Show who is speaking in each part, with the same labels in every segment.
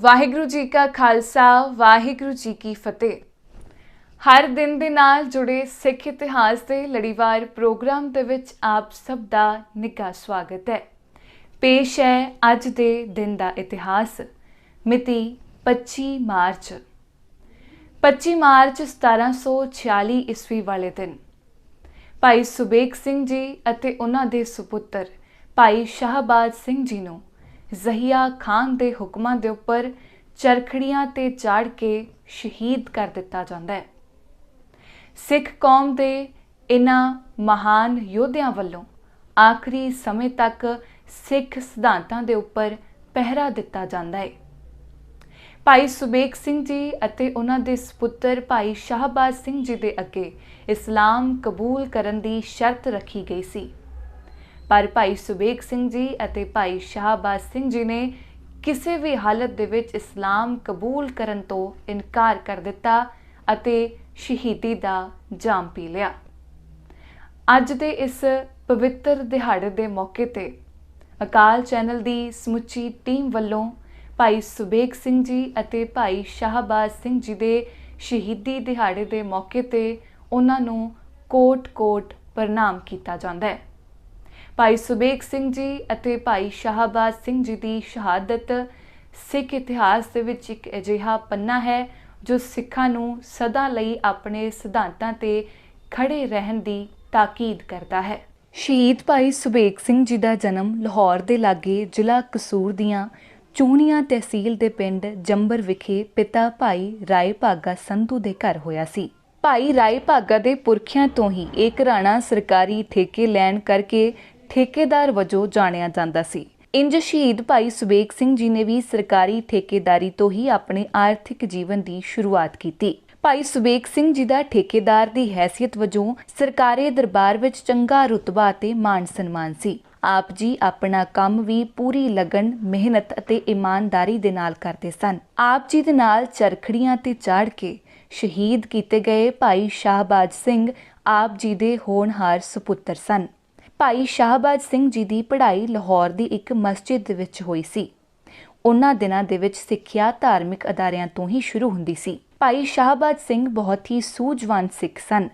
Speaker 1: ਵਾਹਿਗੁਰੂ ਜੀ ਕਾ ਖਾਲਸਾ, ਵਾਹਿਗੁਰੂ ਜੀ ਕੀ ਫਤਿਹ। ਹਰ ਦਿਨ ਦੇ ਨਾਲ ਜੁੜੇ ਸਿੱਖ ਇਤਿਹਾਸ ਦੇ ਲੜੀਵਾਰ ਪ੍ਰੋਗਰਾਮ ਦੇ ਵਿੱਚ ਆਪ ਸਭ ਦਾ ਨਿੱਘਾ ਸਵਾਗਤ ਹੈ। ਪੇਸ਼ ਹੈ ਅੱਜ ਦੇ ਦਿਨ ਦਾ ਇਤਿਹਾਸ, ਮਿਤੀ 25 ਮਾਰਚ। 25 ਮਾਰਚ 1746 ਈਸਵੀ ਵਾਲੇ ਦਿਨ। ਭਾਈ ਸੁਬੇਗ ਸਿੰਘ ਜੀ ਅਤੇ ਉਹਨਾਂ ਦੇ ਸੁਪੁੱਤਰ ਭਾਈ ਸ਼ਾਹਬਾਜ਼ ਸਿੰਘ ਜੀ ਨੂੰ ਜ਼ਹੀਆ ਖਾਨ ਦੇ ਹੁਕਮਾਂ ਦੇ ਉੱਪਰ ਚਰਖੜੀਆਂ ਤੇ ਚਾੜ ਕੇ ਸ਼ਹੀਦ ਕਰ ਦਿੱਤਾ ਜਾਂਦਾ ਹੈ। ਸਿੱਖ ਕੌਮ ਦੇ ਇਹਨਾਂ ਮਹਾਨ ਯੋਧਿਆਂ ਵੱਲੋਂ ਆਖਰੀ ਸਮੇਂ ਤੱਕ ਸਿੱਖ ਸਿਧਾਂਤਾਂ ਦੇ ਉੱਪਰ ਪਹਿਰਾ ਦਿੱਤਾ ਜਾਂਦਾ ਹੈ। ਭਾਈ ਸੁਬੇਗ ਸਿੰਘ ਜੀ ਅਤੇ ਉਹਨਾਂ ਦੇ ਸੁਪੁੱਤਰ ਭਾਈ ਸ਼ਾਹਬਾਜ਼ ਸਿੰਘ ਜੀ ਦੇ ਅੱਗੇ ਇਸਲਾਮ ਕਬੂਲ ਕਰਨ ਦੀ ਸ਼ਰਤ ਰੱਖੀ ਗਈ ਸੀ। ਪਰ ਭਾਈ ਸੁਬੇਗ ਸਿੰਘ ਜੀ ਅਤੇ ਭਾਈ ਸ਼ਾਹਬਾਜ਼ ਸਿੰਘ ਜੀ ਨੇ ਕਿਸੇ ਵੀ ਹਾਲਤ ਦੇ ਵਿੱਚ ਇਸਲਾਮ ਕਬੂਲ ਕਰਨ ਤੋਂ ਇਨਕਾਰ ਕਰ ਦਿੱਤਾ ਅਤੇ ਸ਼ਹੀਦੀ ਦਾ ਜਾਮ ਪੀ ਲਿਆ। ਅੱਜ ਦੇ ਇਸ ਪਵਿੱਤਰ ਦਿਹਾੜੇ ਦੇ ਮੌਕੇ ਤੇ ਅਕਾਲ ਚੈਨਲ ਦੀ ਸਮੁੱਚੀ ਟੀਮ ਵੱਲੋਂ ਭਾਈ ਸੁਬੇਗ ਸਿੰਘ ਜੀ ਅਤੇ ਭਾਈ ਸ਼ਾਹਬਾਜ਼ ਸਿੰਘ ਜੀ ਦੇ ਸ਼ਹੀਦੀ ਦਿਹਾੜੇ ਦੇ ਮੌਕੇ ਤੇ ਉਹਨਾਂ ਨੂੰ ਕੋਟ-ਕੋਟ ਪ੍ਰਣਾਮ ਕੀਤਾ ਜਾਂਦਾ ਹੈ। ਭਾਈ ਸੁਬੇਗ ਸਿੰਘ ਜੀ ਅਤੇ ਭਾਈ ਸ਼ਾਹਬਾਜ਼ ਸਿੰਘ ਜੀ ਦੀ ਸ਼ਹਾਦਤ ਸਿੱਖ ਇਤਿਹਾਸ ਦੇ ਵਿੱਚ ਇੱਕ ਅਜਿਹਾ ਪੰਨਾ ਹੈ, ਜੋ ਸਿੱਖਾਂ ਨੂੰ ਸਦਾ ਲਈ ਆਪਣੇ ਸਿਧਾਂਤਾਂ ਤੇ ਖੜੇ ਰਹਿਣ ਦੀ ਤਾਕੀਦ ਕਰਦਾ ਹੈ। ਸ਼ਹੀਦ ਭਾਈ ਸੁਬੇਗ ਸਿੰਘ ਜੀ ਦਾ ਜਨਮ ਲਾਹੌਰ ਦੇ ਲਾਗੇ ਜ਼ਿਲ੍ਹਾ ਕਸੂਰ ਦੀਆਂ ਚੂਹਣੀਆਂ ਤਹਿਸੀਲ ਦੇ ਪਿੰਡ ਜੰਬਰ ਵਿਖੇ ਪਿਤਾ ਭਾਈ ਰਾਏ ਭਾਗਾ ਸੰਧੂ ਦੇ ਘਰ ਹੋਇਆ ਸੀ। ਭਾਈ ਰਾਏ ਭਾਗਾ ਦੇ ਪੁਰਖਿਆਂ ਤੋਂ ਹੀ ਇਹ ਘਰਾਣਾ ਸਰਕਾਰੀ ਠੇਕੇ ਲੈਣ ਕਰਕੇ ਠੇਕੇਦਾਰ ਵਜੋਂ ਜਾਣਿਆ ਜਾਂਦਾ ਸੀ। ਇੰਜ ਸ਼ਹੀਦ ਭਾਈ ਸੁਬੇਗ ਸਿੰਘ ਜੀ ਨੇ ਵੀ ਸਰਕਾਰੀ ਠੇਕੇਦਾਰੀ ਤੋਂ ਹੀ ਆਪਣੇ ਆਰਥਿਕ ਜੀਵਨ ਦੀ ਸ਼ੁਰੂਆਤ ਕੀਤੀ। ਭਾਈ ਸੁਬੇਗ ਸਿੰਘ ਜੀ ਦਾ ਠੇਕੇਦਾਰ ਦੀ ਹੈਸੀਅਤ ਵਜੋਂ ਸਰਕਾਰੀ ਦਰਬਾਰ ਵਿੱਚ ਚੰਗਾ ਰੁਤਬਾ ਅਤੇ ਮਾਣ ਸਨਮਾਨ ਸੀ। ਆਪ ਜੀ ਆਪਣਾ ਕੰਮ ਵੀ ਪੂਰੀ ਲਗਨ, ਮਿਹਨਤ ਅਤੇ ਇਮਾਨਦਾਰੀ ਦੇ ਨਾਲ ਕਰਦੇ ਸਨ। ਆਪ ਜੀ ਦੇ ਨਾਲ ਚਰਖੜੀਆਂ ਤੇ ਚਾੜ ਕੇ ਸ਼ਹੀਦ ਕੀਤੇ ਗਏ ਭਾਈ ਸ਼ਾਹਬਾਜ਼ ਸਿੰਘ ਆਪ ਜੀ ਦੇ ਹੋਣਹਾਰ ਸੁਪੁੱਤਰ ਸਨ। ਭਾਈ ਸ਼ਾਹਬਾਜ਼ ਸਿੰਘ ਜੀ ਦੀ ਪੜ੍ਹਾਈ ਲਾਹੌਰ ਦੀ ਇੱਕ ਮਸਜਿਦ ਵਿੱਚ ਹੋਈ ਸੀ। ਉਹਨਾਂ ਦਿਨਾਂ ਦੇ ਵਿੱਚ ਸਿੱਖਿਆ ਧਾਰਮਿਕ ਅਦਾਰਿਆਂ ਤੋਂ ਹੀ ਸ਼ੁਰੂ ਹੁੰਦੀ ਸੀ। ਭਾਈ ਸ਼ਾਹਬਾਜ਼ ਸਿੰਘ ਬਹੁਤ ਹੀ ਸੂਝਵਾਨ ਸਿੱਖ ਸਨ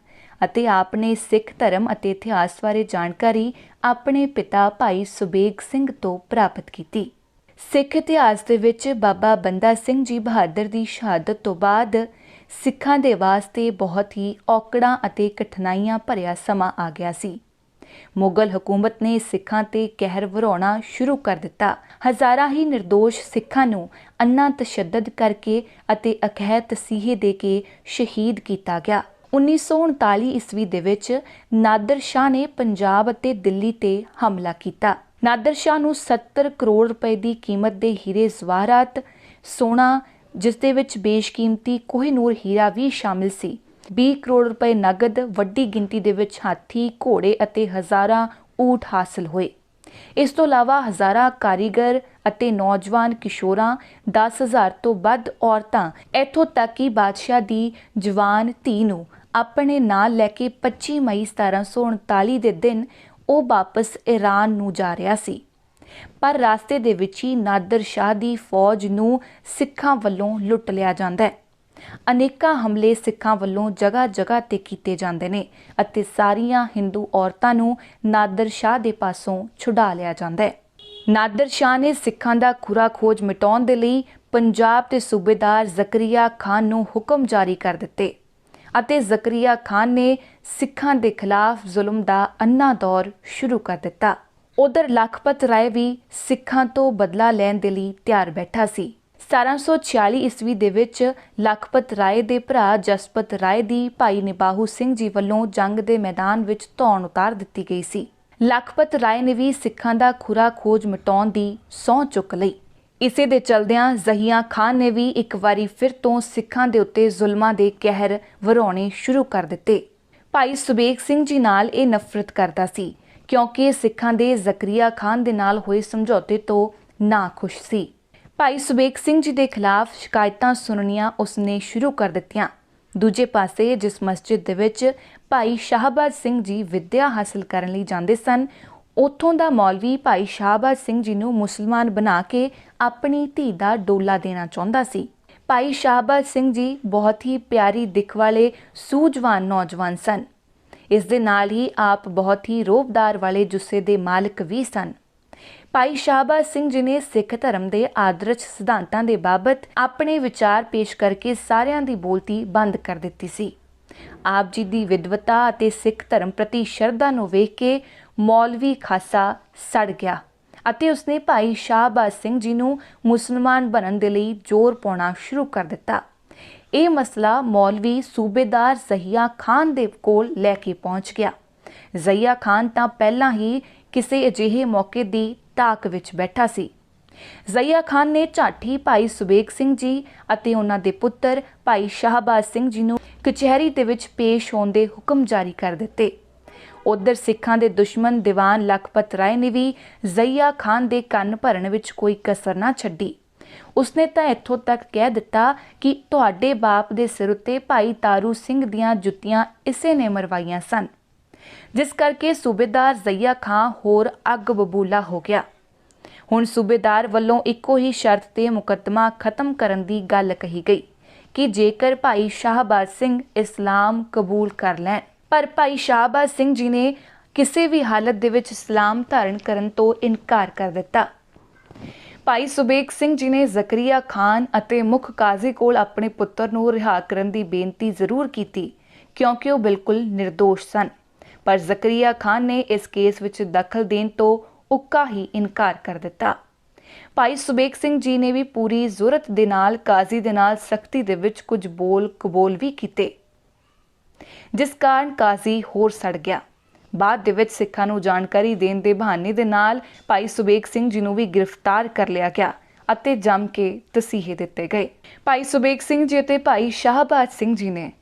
Speaker 1: ਅਤੇ ਆਪ ਨੇ ਸਿੱਖ ਧਰਮ ਅਤੇ ਇਤਿਹਾਸ ਬਾਰੇ ਜਾਣਕਾਰੀ ਆਪਣੇ ਪਿਤਾ ਭਾਈ ਸੁਬੇਗ ਸਿੰਘ ਤੋਂ ਪ੍ਰਾਪਤ ਕੀਤੀ। ਸਿੱਖ ਇਤਿਹਾਸ ਦੇ ਵਿੱਚ ਬਾਬਾ ਬੰਦਾ ਸਿੰਘ ਜੀ ਬਹਾਦਰ ਦੀ ਸ਼ਹਾਦਤ ਤੋਂ ਬਾਅਦ ਸਿੱਖਾਂ ਦੇ ਵਾਸਤੇ ਬਹੁਤ ਹੀ ਔਕੜਾਂ ਅਤੇ ਕਠਿਨਾਈਆਂ ਭਰਿਆ ਸਮਾਂ ਆ ਗਿਆ ਸੀ। ਮੁਗਲ ਹਕੂਮਤ ਨੇ ਸਿੱਖਾਂ ਤੇ ਕਹਿਰ ਵਰਾਉਣਾ ਸ਼ੁਰੂ ਕਰ ਦਿੱਤਾ। ਹਜ਼ਾਰਾਂ ਹੀ નિર્ਦੋਸ਼ ਸਿੱਖਾਂ ਨੂੰ ਅੰਨਾ ਤਸ਼ੱਦਦ ਕਰਕੇ ਅਤੇ ਅਖਹਿ ਤਸੀਹੇ ਦੇ ਕੇ ਸ਼ਹੀਦ ਕੀਤਾ ਗਿਆ। 1939 ਈਸਵੀ ਦੇ ਵਿੱਚ ਨਾਦਰ ਸ਼ਾਹ ਨੇ ਪੰਜਾਬ ਅਤੇ ਦਿੱਲੀ ਤੇ ਹਮਲਾ ਕੀਤਾ। ਨਾਦਰ ਸ਼ਾਹ ਨੂੰ 70 ਕਰੋੜ ਰੁਪਏ ਦੀ ਕੀਮਤ ਦੇ ਹੀਰੇ ਜ਼ਵਾਹਰਾਤ ਸੋਨਾ, ਜਿਸ ਦੇ ਵਿੱਚ ਬੇਸ਼ਕੀਮਤੀ ਕੋਹਿਨੂਰ ਹੀਰਾ ਵੀ ਸ਼ਾਮਿਲ ਸੀ। 20 ਕਰੋੜ ਰੁਪਏ ਨਗਦ ਵੱਡੀ ਗਿਣਤੀ ਦੇ ਵਿੱਚ ਹਾਥੀ, ਘੋੜੇ ਅਤੇ ਹਜ਼ਾਰਾਂ ਊਠ ਹਾਸਲ ਹੋਏ। ਇਸ ਤੋਂ ਇਲਾਵਾ ਹਜ਼ਾਰਾਂ ਕਾਰੀਗਰ ਅਤੇ ਨੌਜਵਾਨ ਕਿਸ਼ੋਰਾਂ 10000 ਤੋਂ ਵੱਧ ਔਰਤਾਂ ਇੱਥੋਂ ਤੱਕ ਕਿ ਬਾਦਸ਼ਾਹ ਦੀ ਜਵਾਨ ਧੀ ਨੂੰ ਆਪਣੇ ਨਾਲ ਲੈ ਕੇ 25 ਮਈ 1739 ਦੇ ਦਿਨ ਉਹ ਵਾਪਸ ਈਰਾਨ ਨੂੰ ਜਾ ਰਿਹਾ ਸੀ। ਪਰ ਰਸਤੇ ਦੇ ਵਿੱਚ ਹੀ ਨਾਦਰ ਸ਼ਾਹ ਦੀ ਫੌਜ ਨੂੰ ਸਿੱਖਾਂ ਵੱਲੋਂ ਲੁੱਟ ਲਿਆ ਜਾਂਦਾ ਹੈ। ਅਨੇਕਾਂ ਹਮਲੇ ਸਿੱਖਾਂ ਵੱਲੋਂ ਜਗ੍ਹਾ ਜਗ੍ਹਾ ਤੇ ਕੀਤੇ ਜਾਂਦੇ ਨੇ ਅਤੇ ਸਾਰੀਆਂ ਹਿੰਦੂ ਔਰਤਾਂ ਨੂੰ ਨਾਦਰ ਸ਼ਾਹ ਦੇ ਪਾਸੋਂ ਛੁਡਾ ਲਿਆ ਜਾਂਦਾ ਹੈ। ਨਾਦਰ ਸ਼ਾਹ ਨੇ ਸਿੱਖਾਂ ਦਾ ਖੁਰਾ ਖੋਜ ਮਿਟਾਉਣ ਦੇ ਲਈ ਪੰਜਾਬ ਦੇ ਸੂਬੇਦਾਰ ਜ਼ਕਰੀਆ ਖਾਨ ਨੂੰ ਹੁਕਮ ਜਾਰੀ ਕਰ ਦਿੱਤੇ ਅਤੇ ਜ਼ਕਰੀਆ ਖਾਨ ਨੇ ਸਿੱਖਾਂ ਦੇ ਖਿਲਾਫ ਜ਼ੁਲਮ ਦਾ ਅੰਨਾ ਦੌਰ ਸ਼ੁਰੂ ਕਰ ਦਿੱਤਾ। ਉਧਰ ਲਖਪਤ ਰਾਏ ਵੀ ਸਿੱਖਾਂ ਤੋਂ ਬਦਲਾ ਲੈਣ ਦੇ ਲਈ ਤਿਆਰ ਬੈਠਾ ਸੀ। 1746 ਈਸਵੀ ਦੇ ਵਿੱਚ ਲਖਪਤ ਰਾਏ ਦੇ ਭਰਾ ਜਸਪਤ ਰਾਏ ਦੀ ਭਾਈ ਨਿਬਾਹੂ ਸਿੰਘ ਜੀ ਵੱਲੋਂ ਜੰਗ ਦੇ ਮੈਦਾਨ ਵਿੱਚ ਧੌਣ ਉਤਾਰ ਦਿੱਤੀ ਗਈ ਸੀ। ਲਖਪਤ ਰਾਏ ਨੇ ਵੀ ਸਿੱਖਾਂ ਦਾ ਖੁਰਾ ਖੋਜ ਮਿਟਾਉਣ ਦੀ ਸਹੁੰ ਚੁੱਕ ਲਈ। ਇਸੇ ਦੇ ਚਲਦਿਆਂ ਜ਼ਹੀਆ ਖਾਨ ਨੇ ਵੀ ਇੱਕ ਵਾਰੀ ਫਿਰ ਤੋਂ ਸਿੱਖਾਂ ਦੇ ਉੱਤੇ ਜ਼ੁਲਮਾਂ ਦੇ ਕਹਿਰ ਵਰਾਉਣੇ ਸ਼ੁਰੂ ਕਰ ਦਿੱਤੇ। ਭਾਈ ਸੁਬੇਗ ਸਿੰਘ ਜੀ ਨਾਲ ਇਹ ਨਫ਼ਰਤ ਕਰਦਾ ਸੀ, ਕਿਉਂਕਿ ਸਿੱਖਾਂ ਦੇ ਜ਼ਕਰੀਆ ਖਾਨ ਦੇ ਨਾਲ ਹੋਏ ਸਮਝੌਤੇ ਤੋਂ ਨਾ ਖੁਸ਼ ਸੀ। ਭਾਈ ਸੁਬੇਗ ਸਿੰਘ ਜੀ ਦੇ ਖਿਲਾਫ ਸ਼ਿਕਾਇਤਾਂ ਸੁਣਨੀਆਂ ਉਸਨੇ ਸ਼ੁਰੂ ਕਰ ਦਿੱਤੀਆਂ। ਦੂਜੇ ਪਾਸੇ ਜਿਸ ਮਸਜਿਦ ਦੇ ਵਿੱਚ ਭਾਈ ਸ਼ਾਹਬਾਜ਼ ਸਿੰਘ ਜੀ ਵਿੱਦਿਆ ਹਾਸਲ ਕਰਨ ਲਈ ਜਾਂਦੇ ਸਨ,
Speaker 2: ਉੱਥੋਂ ਦਾ ਮੌਲਵੀ ਭਾਈ ਸ਼ਾਹਬਾਜ਼ ਸਿੰਘ ਜੀ ਨੂੰ ਮੁਸਲਮਾਨ ਬਣਾ ਕੇ ਆਪਣੀ ਧੀ ਦਾ ਡੋਲਾ ਦੇਣਾ ਚਾਹੁੰਦਾ ਸੀ। ਭਾਈ ਸ਼ਾਹਬਾਜ਼ ਸਿੰਘ ਜੀ ਬਹੁਤ ਹੀ ਪਿਆਰੀ ਦਿੱਖ ਵਾਲੇ, ਸੂਝਵਾਨ ਨੌਜਵਾਨ ਸਨ। ਇਸ ਦੇ ਨਾਲ ਹੀ ਆਪ ਬਹੁਤ ਹੀ ਰੋਬਦਾਰ ਵਾਲੇ ਜੁੱਸੇ ਦੇ ਮਾਲਕ ਵੀ ਸਨ। ਭਾਈ ਸ਼ਾਹਬਾਜ਼ ਸਿੰਘ ਜੀ ਨੇ ਸਿੱਖ ਧਰਮ ਦੇ ਆਦਰਸ਼ ਸਿਧਾਂਤਾਂ ਦੇ ਬਾਬਤ ਆਪਣੇ ਵਿਚਾਰ ਪੇਸ਼ ਕਰਕੇ ਸਾਰਿਆਂ ਦੀ ਬੋਲਤੀ ਬੰਦ ਕਰ ਦਿੱਤੀ ਸੀ। ਆਪ ਜੀ ਦੀ ਵਿਦਵਤਾ ਅਤੇ ਸਿੱਖ ਧਰਮ ਪ੍ਰਤੀ ਸ਼ਰਧਾ ਨੂੰ ਵੇਖ ਕੇ ਮੌਲਵੀ ਖਾਸਾ ਸੜ ਗਿਆ ਅਤੇ ਉਸਨੇ ਭਾਈ ਸ਼ਾਹਬਾਜ਼ ਸਿੰਘ ਜੀ ਨੂੰ ਮੁਸਲਮਾਨ ਬਣਨ ਦੇ ਲਈ ਜ਼ੋਰ ਪਾਉਣਾ ਸ਼ੁਰੂ ਕਰ ਦਿੱਤਾ। ਇਹ ਮਸਲਾ ਮੌਲਵੀ ਸੂਬੇਦਾਰ ਜ਼ਹੀਆ ਖਾਨ ਦੇ ਕੋਲ ਲੈ ਕੇ ਪਹੁੰਚ ਗਿਆ। ਜ਼ਹੀਆ ਖਾਨ ਤਾਂ ਪਹਿਲਾਂ ਹੀ ਕਿਸੇ ਅਜਿਹੇ ਮੌਕੇ ਦੀ ਤਾਕ ਵਿੱਚ ਬੈਠਾ ਸੀ। ਜ਼ਈਆ ਖਾਨ ਨੇ ਝਾਠੀ ਭਾਈ ਸੁਬੇਗ ਸਿੰਘ ਜੀ ਅਤੇ ਉਹਨਾਂ ਦੇ ਪੁੱਤਰ ਭਾਈ ਸ਼ਾਹਬਾਜ਼ ਸਿੰਘ ਜੀ ਨੂੰ ਕਚਹਿਰੀ ਦੇ ਵਿੱਚ ਪੇਸ਼ ਹੋਣ ਦੇ ਹੁਕਮ ਜਾਰੀ ਕਰ ਦਿੱਤੇ। ਉਧਰ ਸਿੱਖਾਂ ਦੇ ਦੁਸ਼ਮਣ ਦੀਵਾਨ ਲਖਪਤ ਰਾਏ ਨੇ ਵੀ ਜ਼ਈਆ ਖਾਨ ਦੇ ਕੰਨ ਭਰਨ ਵਿੱਚ ਕੋਈ ਕਸਰ ਨਾ ਛੱਡੀ। ਉਸਨੇ ਤਾਂ ਇੱਥੋਂ ਤੱਕ ਕਹਿ ਦਿੱਤਾ ਕਿ ਤੁਹਾਡੇ ਬਾਪ ਦੇ ਸਿਰ ਉੱਤੇ ਭਾਈ ਤਾਰੂ ਸਿੰਘ ਦੀਆਂ ਜੁੱਤੀਆਂ ਇਸੇ ਨੇ ਮਰਵਾਈਆਂ ਸਨ। ਜਿਸ ਕਰਕੇ ਸੂਬੇਦਾਰ ਜ਼ਈਆ ਖਾਂ ਹੋਰ ਅੱਗ ਬਬੂਲਾ ਹੋ ਗਿਆ। ਹੁਣ ਸੂਬੇਦਾਰ ਵੱਲੋਂ ਇੱਕੋ ਹੀ ਸ਼ਰਤ ਤੇ ਮੁਕੱਦਮਾ ਖਤਮ ਕਰਨ ਦੀ ਗੱਲ ਕਹੀ ਗਈ ਕਿ ਜੇਕਰ ਭਾਈ ਸ਼ਾਹਬਾਜ਼ ਸਿੰਘ ਇਸਲਾਮ ਕਬੂਲ ਕਰ ਲੈਣ, ਪਰ ਭਾਈ ਸ਼ਾਹਬਾਜ਼ ਸਿੰਘ ਜੀ ਨੇ ਕਿਸੇ ਵੀ ਹਾਲਤ ਦੇ ਵਿੱਚ ਇਸਲਾਮ ਧਾਰਨ ਕਰਨ ਤੋਂ ਇਨਕਾਰ ਕਰ ਦਿੱਤਾ। ਭਾਈ ਸੁਬੇਕ ਸਿੰਘ ਜੀ ਨੇ ਜ਼ਕਰੀਆ ਖਾਨ ਅਤੇ ਮੁੱਖ ਕਾਜ਼ੀ ਕੋਲ ਆਪਣੇ ਪੁੱਤਰ ਨੂੰ ਰਿਹਾ ਕਰਨ ਦੀ ਬੇਨਤੀ ਜ਼ਰੂਰ ਕੀਤੀ, ਕਿਉਂਕਿ ਉਹ ਬਿਲਕੁਲ નિર્ਦੋਸ਼ ਸਨ। ਪਰ ਜ਼ਕਰੀਆ ਖਾਨ ਨੇ ਇਸ ਕੇਸ ਵਿੱਚ ਦਖਲ ਦੇਣ ਤੋਂ ਉੱਕਾ ਹੀ ਇਨਕਾਰ ਕਰ ਦਿੱਤਾ। ਭਾਈ ਸੁਬੇਗ ਸਿੰਘ ਜੀ ਨੇ ਵੀ ਪੂਰੀ ਜ਼ੁਰਤ ਦੇ ਨਾਲ, ਕਾਜ਼ੀ ਦੇ ਨਾਲ ਸਖਤੀ ਦੇ ਵਿੱਚ ਕੁਝ ਬੋਲ ਕਬੂਲ ਵੀ ਕੀਤੇ। ਜਿਸ ਕਾਰਨ ਕਾਜ਼ੀ ਹੋਰ ਸੜ ਗਿਆ। ਬਾਅਦ ਦੇ ਵਿੱਚ ਸਿੱਖਾਂ ਨੂੰ ਜਾਣਕਾਰੀ ਦੇਣ ਦੇ ਬਹਾਨੇ ਦੇ ਨਾਲ ਭਾਈ ਸੁਬੇਕ ਸਿੰਘ ਜੀ ਨੂੰ ਵੀ ਗ੍ਰਿਫਤਾਰ ਕਰ ਲਿਆ ਗਿਆ ਅਤੇ ਜੰਮ ਕੇ ਤਸੀਹੇ ਦਿੱਤੇ ਗਏ। ਭਾਈ ਸੁਬੇਕ ਸਿੰਘ ਜੀ ਅਤੇ ਭਾਈ ਸ਼ਾਹਬਾਜ਼ ਸਿੰਘ ਜੀ ਨੇ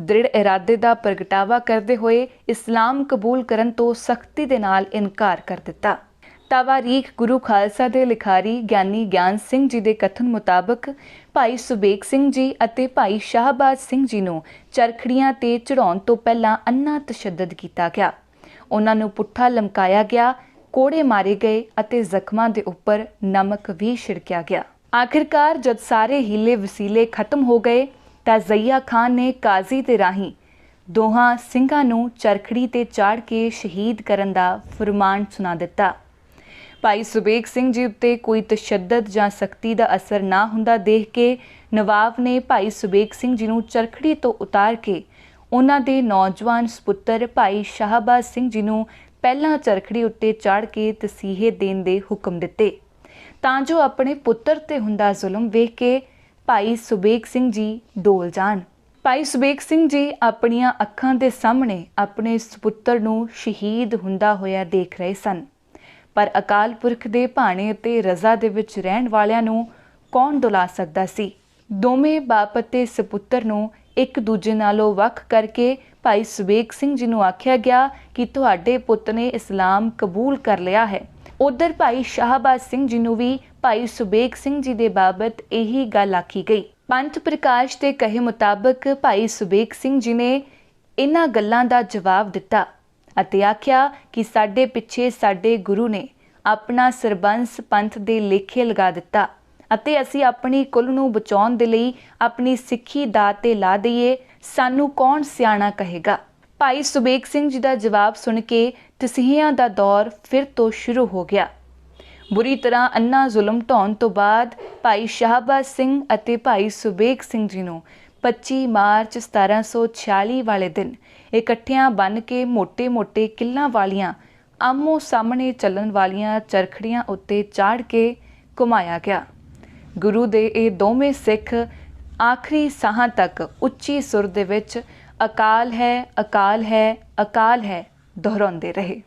Speaker 2: ਦ੍ਰਿੜ ਇਰਾਦੇ ਦਾ ਪ੍ਰਗਟਾਵਾ ਕਰਦੇ ਹੋਏ ਇਸਲਾਮ ਕਬੂਲ ਕਰਨ ਤੋਂ ਸਖਤੀ ਦੇ ਨਾਲ ਇਨਕਾਰ ਕਰ ਦਿੱਤਾ। ਤਵਾਰੀਖ ਗੁਰੂ ਖਾਲਸਾ ਦੇ ਲਿਖਾਰੀ ਗਿਆਨੀ ਗਿਆਨ ਸਿੰਘ ਜੀ ਦੇ ਕਥਨ ਮੁਤਾਬਕ ਭਾਈ ਸੁਬੇਕ ਸਿੰਘ ਜੀ ਅਤੇ ਭਾਈ ਸ਼ਾਹਬਾਜ਼ ਸਿੰਘ ਜੀ ਨੂੰ ਚਰਖੜੀਆਂ ਤੇ ਚੜਾਉਣ ਤੋਂ ਪਹਿਲਾਂ ਅੰਨਾ ਤਸ਼ੱਦਦ ਕੀਤਾ ਗਿਆ। ਉਹਨਾਂ ਨੂੰ ਪੁੱਠਾ ਲਮਕਾਇਆ ਗਿਆ, ਕੋੜੇ ਮਾਰੇ ਗਏ ਅਤੇ ਜ਼ਖਮਾਂ ਦੇ ਉੱਪਰ ਨਮਕ ਵੀ ਛਿੜਕਿਆ ਗਿਆ। ਆਖਿਰਕਾਰ ਜਦ ਸਾਰੇ ਹੀਲੇ ਵਸੀਲੇ ਖਤਮ ਹੋ ਗਏ ਤਾਂ ਜ਼ਈਆ ਖਾਨ ਨੇ ਕਾਜ਼ੀ ਦੇ ਰਾਹੀਂ। ਦੋਹਾਂ ਸਿੰਘਾਂ ਨੂੰ ਚਰਖੜੀ ਤੇ ਚਾੜ ਕੇ ਸ਼ਹੀਦ ਕਰਨ ਦਾ ਫਰਮਾਨ ਸੁਣਾ ਦਿੱਤਾ। ਭਾਈ ਸੁਬੇਗ ਸਿੰਘ ਜੀ ਉੱਤੇ ਕੋਈ ਤਸ਼ੱਦਦ ਜਾਂ ਸਖਤੀ ਦਾ ਅਸਰ ਨਾ ਹੁੰਦਾ ਦੇਖ ਕੇ ਨਵਾਬ ਨੇ ਭਾਈ ਸੁਬੇਗ ਸਿੰਘ ਜੀ ਨੂੰ ਚਰਖੜੀ ਤੋਂ ਉਤਾਰ ਕੇ ਉਹਨਾਂ ਦੇ ਨੌਜਵਾਨ ਸੁਪੁੱਤਰ ਭਾਈ ਸ਼ਾਹਬਾਜ਼ ਸਿੰਘ ਜੀ ਨੂੰ ਪਹਿਲਾਂ ਚਰਖੜੀ ਉੱਤੇ ਚੜ ਕੇ ਤਸੀਹੇ ਦੇਣ ਦੇ ਹੁਕਮ ਦਿੱਤੇ। ਤਾਂ ਜੋ ਆਪਣੇ ਪੁੱਤਰ ਤੇ ਹੁੰਦਾ ਜ਼ੁਲਮ ਵੇਖ ਕੇ ਭਾਈ ਸੁਬੇਗ ਸਿੰਘ ਜੀ ਡੋਲ ਜਾਣ। ਭਾਈ ਸੁਬੇਗ ਸਿੰਘ ਜੀ ਆਪਣੀਆਂ ਅੱਖਾਂ ਦੇ ਸਾਹਮਣੇ ਆਪਣੇ ਸੁਪੁੱਤਰ ਨੂੰ ਸ਼ਹੀਦ ਹੁੰਦਾ ਹੋਇਆ ਦੇਖ ਰਹੇ ਸਨ। ਪਰ ਅਕਾਲ ਪੁਰਖ ਦੇ ਭਾਣੇ ਅਤੇ ਰਜ਼ਾ ਦੇ ਵਿੱਚ ਰਹਿਣ ਵਾਲਿਆਂ ਨੂੰ ਕੌਣ ਦੁਲਾ ਸਕਦਾ ਸੀ? ਦੋਵੇਂ ਬਾਪ ਅਤੇ ਸੁਪੁੱਤਰ ਨੂੰ ਇੱਕ ਦੂਜੇ ਨਾਲੋਂ ਵੱਖ ਕਰਕੇ ਭਾਈ ਸੁਬੇਗ ਸਿੰਘ ਜੀ ਨੂੰ ਆਖਿਆ ਗਿਆ ਕਿ ਤੁਹਾਡੇ ਪੁੱਤ ਨੇ ਇਸਲਾਮ ਕਬੂਲ ਕਰ ਲਿਆ ਹੈ। ਉਧਰ ਭਾਈ ਸ਼ਾਹਬਾਜ਼ ਸਿੰਘ ਜੀ ਨੂੰ ਵੀ ਭਾਈ ਸੁਬੇਗ ਸਿੰਘ ਜੀ ਦੇ ਬਾਬਤ ਇਹੀ ਗੱਲ ਆਖੀ ਗਈ। ਪੰਥ ਪ੍ਰਕਾਸ਼ ਦੇ ਕਹੇ ਮੁਤਾਬਕ ਭਾਈ ਸੁਬੇਗ ਸਿੰਘ ਜੀ ਨੇ ਇਹਨਾਂ ਗੱਲਾਂ ਦਾ ਜਵਾਬ ਦਿੱਤਾ ਅਤੇ ਆਖਿਆ ਕਿ ਸਾਡੇ ਪਿੱਛੇ ਸਾਡੇ ਗੁਰੂ ਨੇ ਆਪਣਾ ਸਰਬੰਸ ਪੰਥ ਦੇ ਲੇਖੇ ਲਗਾ ਦਿੱਤਾ ਅਤੇ ਅਸੀਂ ਆਪਣੀ ਕੁੱਲ ਨੂੰ ਬਚਾਉਣ ਦੇ ਲਈ ਆਪਣੀ ਸਿੱਖੀ ਦਾਅ ਤੇ ਲਾ ਦਈਏ, ਸਾਨੂੰ ਕੌਣ ਸਿਆਣਾ ਕਹੇਗਾ? ਭਾਈ ਸੁਬੇਕ ਸਿੰਘ ਜੀ ਦਾ ਜਵਾਬ ਸੁਣ ਕੇ ਤਸੀਹਿਆਂ ਦਾ ਦੌਰ ਫਿਰ ਤੋਂ ਸ਼ੁਰੂ ਹੋ ਗਿਆ। ਬੁਰੀ ਤਰ੍ਹਾਂ ਅੰਨਾ ਜ਼ੁਲਮ ਢਾਉਣ ਤੋਂ ਬਾਅਦ ਭਾਈ ਸ਼ਾਹਬਾਜ਼ ਸਿੰਘ ਅਤੇ ਭਾਈ ਸੁਬੇਕ ਸਿੰਘ ਜੀ ਨੂੰ 25 ਮਾਰਚ 1746 ਵਾਲੇ ਦਿਨ ਇਕੱਠਿਆਂ ਬਨ ਕੇ ਮੋਟੇ ਮੋਟੇ ਕਿੱਲਾਂ ਵਾਲੀਆਂ, ਆਮੋ ਸਾਹਮਣੇ ਚੱਲਣ ਵਾਲੀਆਂ ਚਰਖੜੀਆਂ ਉੱਤੇ ਚਾੜ ਕੇ ਘੁਮਾਇਆ ਗਿਆ। ਗੁਰੂ ਦੇ ਇਹ ਦੋਵੇਂ ਸਿੱਖ ਆਖਰੀ ਸਾਹਾਂ ਤੱਕ ਉੱਚੀ ਸੁਰ ਦੇ ਵਿੱਚ ਅਕਾਲ ਹੈ ਅਕਾਲ ਹੈ ਅਕਾਲ ਹੈ ਦੁਹਰਾਉਂਦੇ ਰਹੇ।